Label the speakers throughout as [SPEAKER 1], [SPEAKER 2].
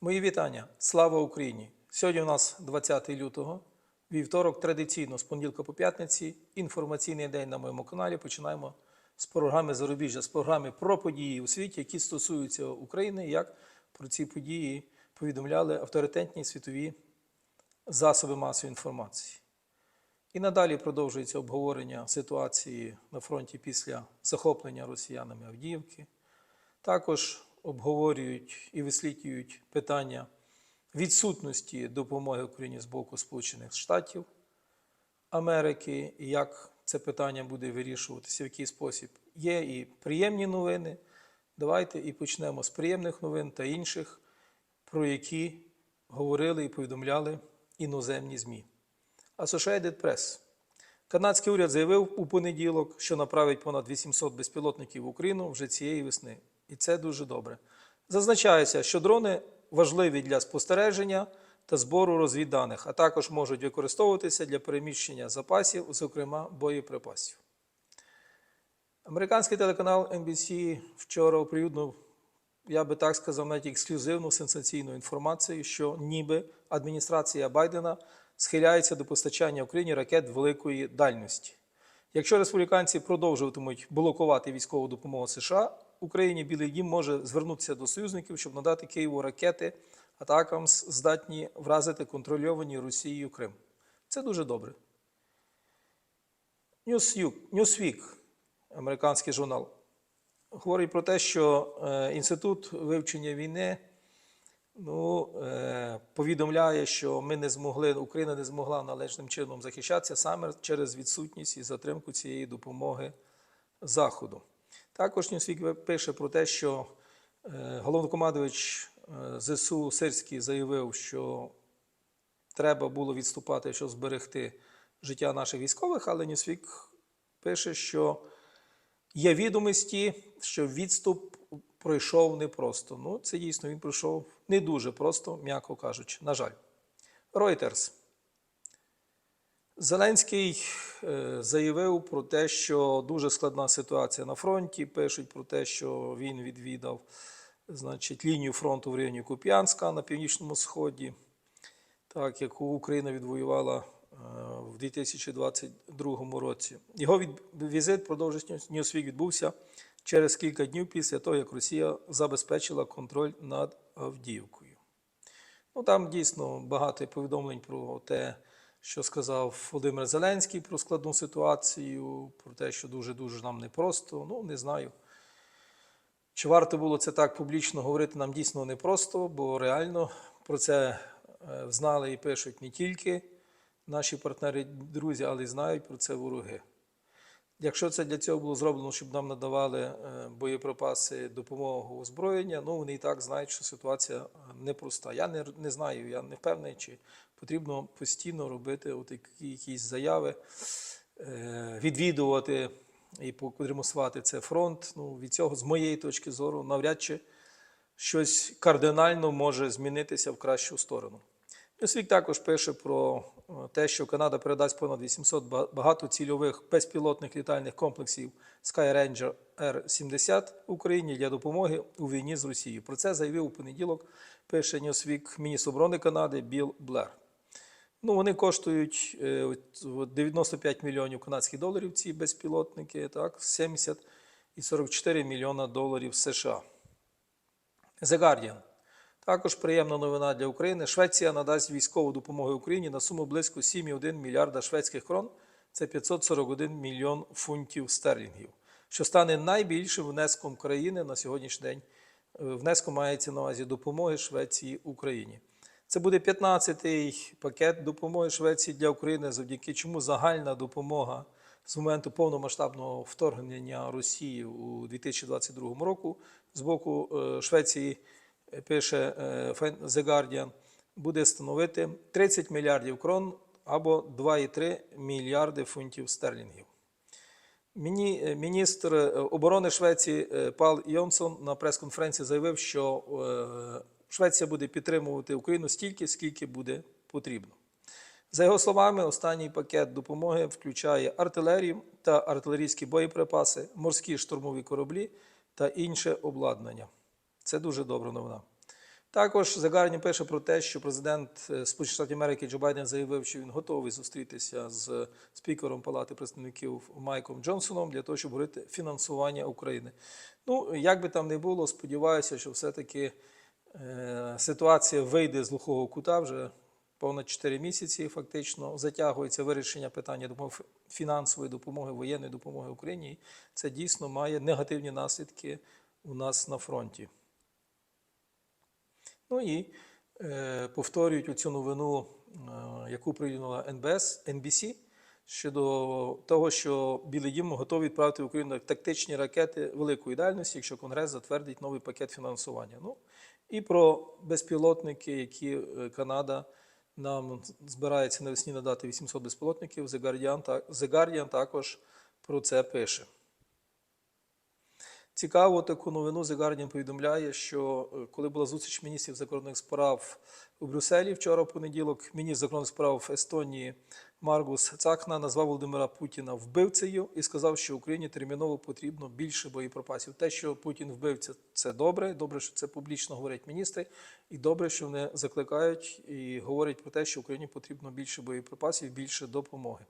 [SPEAKER 1] Мої вітання. Слава Україні! Сьогодні у нас 20 лютого, вівторок, традиційно з понеділка по п'ятниці. Інформаційний день на моєму каналі. Починаємо з програми Зарубіжжя, з програми про події у світі, які стосуються України, як про ці події повідомляли авторитетні світові засоби масової інформації. І надалі продовжується обговорення ситуації на фронті після захоплення росіянами Авдіївки. Також обговорюють і висвітлюють питання відсутності допомоги Україні з боку Сполучених Штатів Америки, як це питання буде вирішуватися, в який спосіб. Є і приємні новини. Давайте і почнемо з приємних новин та інших, про які говорили і повідомляли іноземні ЗМІ. Associated Press. Канадський уряд заявив у понеділок, що направить понад 800 безпілотників в Україну вже цієї весни. І це дуже добре. Зазначається, що дрони важливі для спостереження та збору розвідданих, а також можуть використовуватися для переміщення запасів, зокрема боєприпасів. Американський телеканал NBC вчора оприлюднив, я би так сказав, навіть ексклюзивну сенсаційну інформацію, що ніби адміністрація Байдена схиляється до постачання Україні ракет великої дальності. Якщо республіканці продовжуватимуть блокувати військову допомогу США, Україні Білий Дім може звернутися до союзників, щоб надати Києву ракети атакам здатні вразити контрольовані Росією Крим. Це дуже добре. Newsweek, американський журнал, говорить про те, що е, інститут вивчення війни ну, е, повідомляє, що ми не змогли, Україна не змогла належним чином захищатися саме через відсутність і затримку цієї допомоги Заходу. Також Ньюсвік пише про те, що е, головнокомандувач е, ЗСУ Сирський заявив, що треба було відступати, щоб зберегти життя наших військових, але Ньюсвік пише, що є відомості, що відступ пройшов непросто. Ну, це дійсно він пройшов не дуже просто, м'яко кажучи. На жаль. Reuters. Зеленський е, заявив про те, що дуже складна ситуація на фронті. Пишуть про те, що він відвідав значить, лінію фронту в районі Куп'янська на північному сході, так, яку Україна відвоювала е, в 2022 році. Його від... візит продовження Ньюсвік відбувся через кілька днів після того, як Росія забезпечила контроль над Авдіївкою. Ну, там дійсно багато повідомлень про те, що сказав Володимир Зеленський про складну ситуацію, про те, що дуже-дуже нам непросто. Ну, не знаю. Чи варто було це так публічно говорити нам дійсно непросто, бо реально про це е, знали і пишуть не тільки наші партнери, друзі, але й знають про це вороги. Якщо це для цього було зроблено, щоб нам надавали е, боєприпаси, допомогу озброєння, ну вони і так знають, що ситуація непроста. Я не, не знаю, я не впевнений, чи потрібно постійно робити от якісь заяви, е, відвідувати і продемонструвати це фронт. Ну, від цього, з моєї точки зору, навряд чи щось кардинально може змінитися в кращу сторону. Ньюсвік також пише про е, те, що Канада передасть понад 800 багатоцільових безпілотних літальних комплексів Skyranger R-70 Україні для допомоги у війні з Росією. Про це заявив у понеділок, пише Ньюсвік міністр оборони Канади Білл Блер. Ну, вони коштують е, 95 мільйонів канадських доларів, ці безпілотники, так, 70 і 44 мільйона доларів США. The Guardian. Також приємна новина для України. Швеція надасть військову допомогу Україні на суму близько 7,1 мільярда шведських крон. Це 541 мільйон фунтів стерлінгів, що стане найбільшим внеском країни на сьогоднішній день. Е, Внеском мається на увазі допомоги Швеції Україні. Це буде 15-й пакет допомоги Швеції для України, завдяки чому загальна допомога з моменту повномасштабного вторгнення Росії у 2022 року з боку е, Швеції пише е, The Guardian, буде становити 30 мільярдів крон або 2,3 мільярди фунтів стерлінгів. Міні- е, Міністр е, оборони Швеції е, Пал Йонсон на прес-конференції заявив, що е, Швеція буде підтримувати Україну стільки, скільки буде потрібно. За його словами, останній пакет допомоги включає артилерію та артилерійські боєприпаси, морські штурмові кораблі та інше обладнання. Це дуже добра новина. Також Guardian пише про те, що президент е, Сполучених Штатів Америки Джо Байден заявив, що він готовий зустрітися з спікером Палати представників Майком Джонсоном для того, щоб говорити фінансування України. Ну, як би там не було, сподіваюся, що все-таки ситуація вийде з глухого кута вже понад 4 місяці. Фактично затягується вирішення питання фінансової допомоги, воєнної допомоги Україні. Це дійсно має негативні наслідки у нас на фронті. Ну і е, повторюють цю новину, е, яку прийняла НБС, NBC, щодо того, що Білий Дім готовий відправити в Україну тактичні ракети великої дальності, якщо Конгрес затвердить новий пакет фінансування. Ну і про безпілотники, які е, Канада нам збирається навесні надати 800 безпілотників. The Guardian, The Guardian також про це пише. Цікаво таку новину The Guardian повідомляє, що е, коли була зустріч міністрів закордонних справ у Брюсселі вчора в понеділок, міністр закордонних справ Естонії Маргус Цакна назвав Володимира Путіна вбивцею і сказав, що Україні терміново потрібно більше боєприпасів. Те, що Путін вбивця, це добре. Добре, що це публічно говорять міністри, і добре, що вони закликають і говорять про те, що Україні потрібно більше боєприпасів, більше допомоги.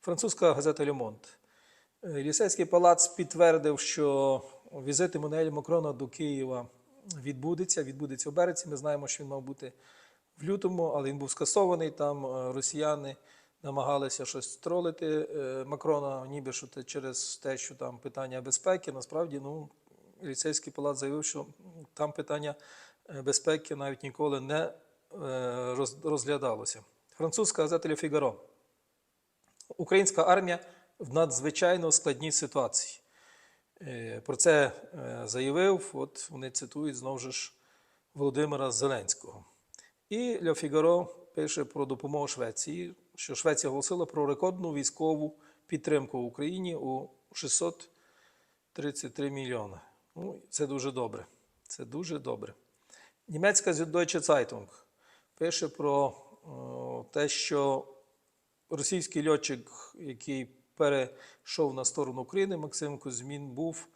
[SPEAKER 1] Французька газета Le Monde. Лісейський палац підтвердив, що візит Еммануеля Макрона до Києва відбудеться. Відбудеться в березні. Ми знаємо, що він мав бути в лютому, але він був скасований. Там е, росіяни намагалися щось тролити е, Макрона, ніби що це через те, що там питання безпеки. Насправді, ну, ліцейський палац заявив, що там питання е, безпеки навіть ніколи не е, розглядалося. Французька газета «Ле Фігаро». Українська армія в надзвичайно складній ситуації. Е, Про це е, заявив, от вони цитують знову ж Володимира Зеленського. І Ле Фігаро пише про допомогу Швеції, що Швеція оголосила про рекордну військову підтримку в Україні у 633 мільйони. Ну, це дуже добре. Це дуже добре. Німецька Süddeutsche Zeitung пише про о, те, що російський льотчик, який перейшов на сторону України, Максим Кузьмін, був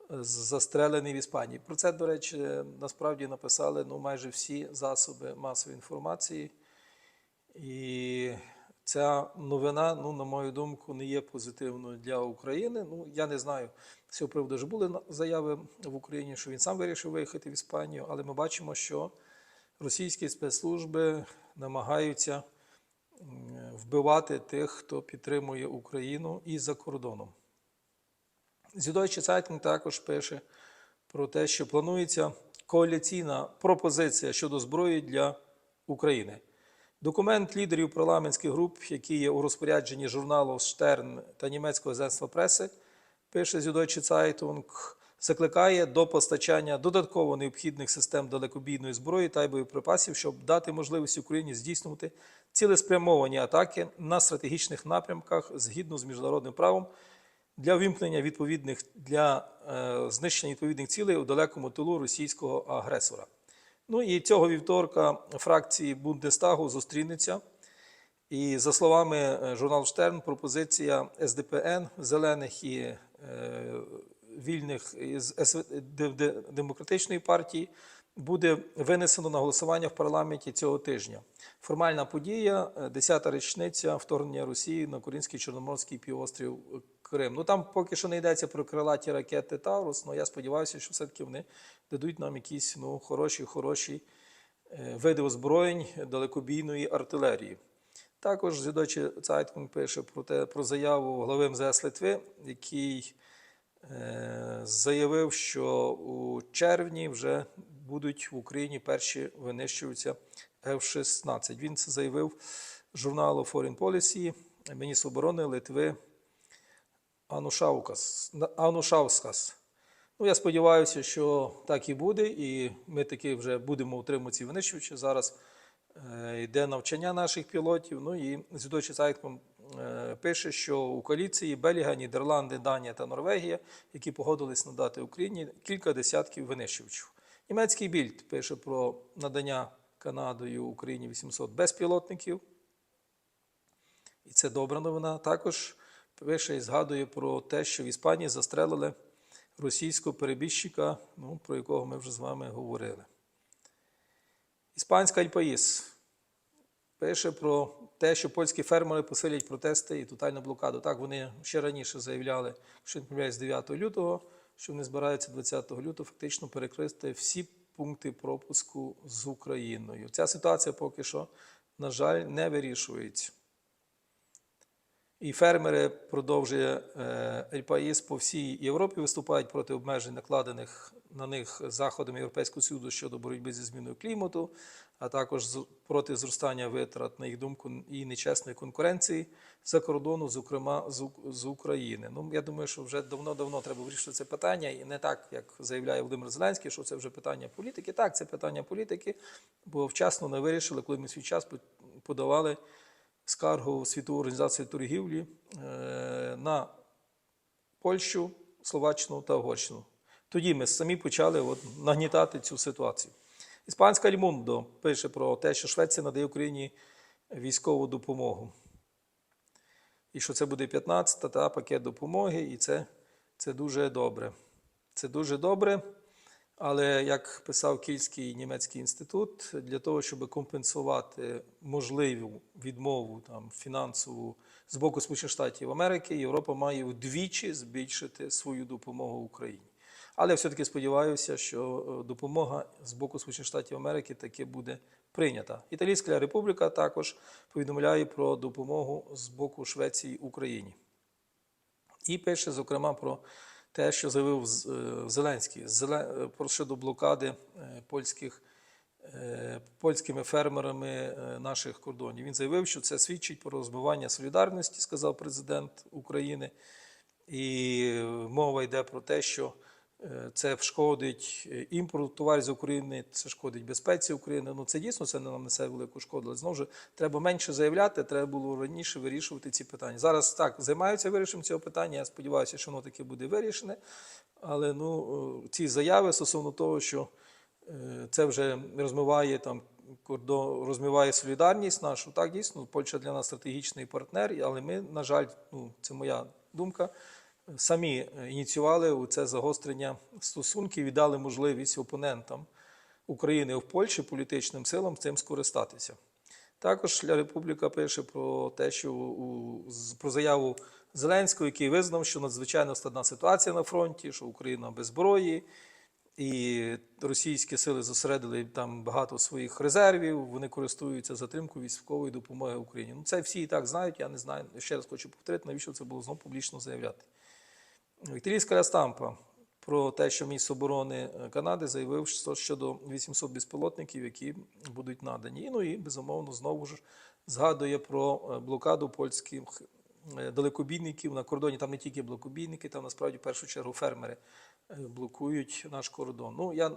[SPEAKER 1] е, застрелений в Іспанії. Про це, до речі, насправді написали ну, майже всі засоби масової інформації. І ця новина, ну, на мою думку, не є позитивною для України. Ну, я не знаю, з цього приводу вже були заяви в Україні, що він сам вирішив виїхати в Іспанію, але ми бачимо, що російські спецслужби намагаються вбивати тих, хто підтримує Україну і за кордоном. Süddeutsche Zeitung також пише про те, що планується коаліційна пропозиція щодо зброї для України. Документ лідерів парламентських груп, які є у розпорядженні журналу Штерн та німецького агентства преси, пише Süddeutsche Zeitung, закликає до постачання додатково необхідних систем далекобійної зброї та й боєприпасів, щоб дати можливість Україні здійснювати цілеспрямовані атаки на стратегічних напрямках згідно з міжнародним правом для вимкнення відповідних для е, знищення відповідних цілей у далекому тилу російського агресора. Ну і цього вівторка фракції Бундестагу зустрінеться. І за словами е, журналу Штерн, пропозиція СДПН, зелених і е, вільних Де- демократичної партії буде винесено на голосування в парламенті цього тижня. Формальна подія е, 10-та річниця вторгнення Росії на Український Чорноморський півострів Крим. Ну там поки що не йдеться про крилаті ракети Таурус, але я сподіваюся, що все-таки вони дадуть нам якісь ну, хороші, хороші е, види озброєнь далекобійної артилерії. Також Süddeutsche Zeitung пише про те про заяву глави МЗС Литви, який заявив, що у червні вже будуть в Україні перші винищуватися F-16. Він це заявив журналу Foreign Policy, міністр оборони Литви Анушаускас. Ну, я сподіваюся, що так і буде, і ми таки вже будемо утримувати винищувачі. Зараз е, йде навчання наших пілотів. Ну і Zeitung е, пише, що у коаліції Бельгія, Нідерланди, Данія та Норвегія, які погодились надати Україні кілька десятків винищувачів. Німецький більд пише про надання Канадою Україні 800 безпілотників. І це добра новина. Також пише і згадує про те, що в Іспанії застрелили російського перебіжчика, ну, про якого ми вже з вами говорили. Іспанська Альпаїс пише про те, що польські фермери посилять протести і тотальну блокаду. Так, вони ще раніше заявляли, що не помиляюсь, з 9 лютого, що вони збираються 20 лютого фактично перекрити всі пункти пропуску з Україною. Ця ситуація поки що, на жаль, не вирішується. І фермери продовжує ЕЛьПАїс по всій Європі виступають проти обмежень, накладених на них заходами Європейського Союзу щодо боротьби зі зміною клімату, а також проти зростання витрат, на їх думку, і нечесної конкуренції за кордону, зокрема з, України. Ну, я думаю, що вже давно-давно треба вирішити це питання, і не так, як заявляє Володимир Зеленський, що це вже питання політики. Так, це питання політики, бо вчасно не вирішили, коли ми свій час подавали скаргу в Світову організацію торгівлі е, на Польщу, Словаччину та Угорщину. Тоді ми самі почали от нагнітати цю ситуацію. Іспанська Альмундо пише про те, що Швеція надає Україні військову допомогу. І що це буде 15-та та пакет допомоги, і це, це дуже добре. Це дуже добре. Але як писав Київський німецький інститут, для того, щоб компенсувати можливу відмову там, фінансову з боку Сполучених Штатів Америки, Європа має вдвічі збільшити свою допомогу Україні. Але я все-таки сподіваюся, що е, допомога з боку Сполучених Штатів Америки таки буде прийнята. Італійська Республіка також повідомляє про допомогу з боку Швеції Україні. І пише, зокрема, про те, що заявив е, Зеленський Зеле- е, щодо блокади е, польських, польськими фермерами наших кордонів. Він заявив, що це свідчить про розбивання солідарності, сказав президент України. І мова йде про те, що це шкодить е, імпорту товарів з України, це шкодить безпеці України. Ну це дійсно це нам несе велику шкоду. Але знову ж треба менше заявляти, треба було раніше вирішувати ці питання. Зараз так займаються вирішенням цього питання. Я сподіваюся, що воно таки буде вирішене. Але ну е, ці заяви стосовно того, що е, це вже розмиває там кордон, розмиває солідарність нашу. Так, дійсно, Польща для нас стратегічний партнер, але ми, на жаль, ну це моя думка. Самі е, ініціювали у це загострення стосунків і дали можливість опонентам України в Польщі політичним силам цим скористатися. Також Республіка пише про те, що у, про заяву Зеленського, який визнав, що надзвичайно складна ситуація на фронті, що Україна без зброї, і російські сили зосередили там багато своїх резервів. Вони користуються затримкою військової допомоги Україні. Ну це всі і так знають. Я не знаю. Ще раз хочу повторити, навіщо це було знову публічно заявляти. Вікторійська Лястампа про те, що міністр оборони Канади заявив що щодо 800 безпілотників, які будуть надані. Ну і безумовно знову ж згадує про е, блокаду польських е, далекобійників на кордоні. Там не тільки блокобійники, там насправді в першу чергу фермери е, блокують наш кордон. Ну я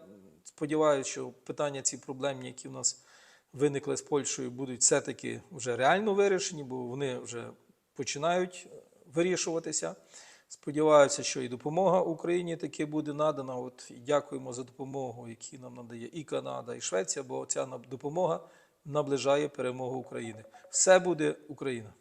[SPEAKER 1] сподіваюся, що питання ці проблемні, які в нас виникли з Польщею, будуть все-таки вже реально вирішені, бо вони вже починають е, вирішуватися. Сподіваюся, що і допомога Україні таки буде надана. От і дякуємо за допомогу, яку нам надає і Канада, і Швеція, бо ця допомога наближає перемогу України. Все буде Україна.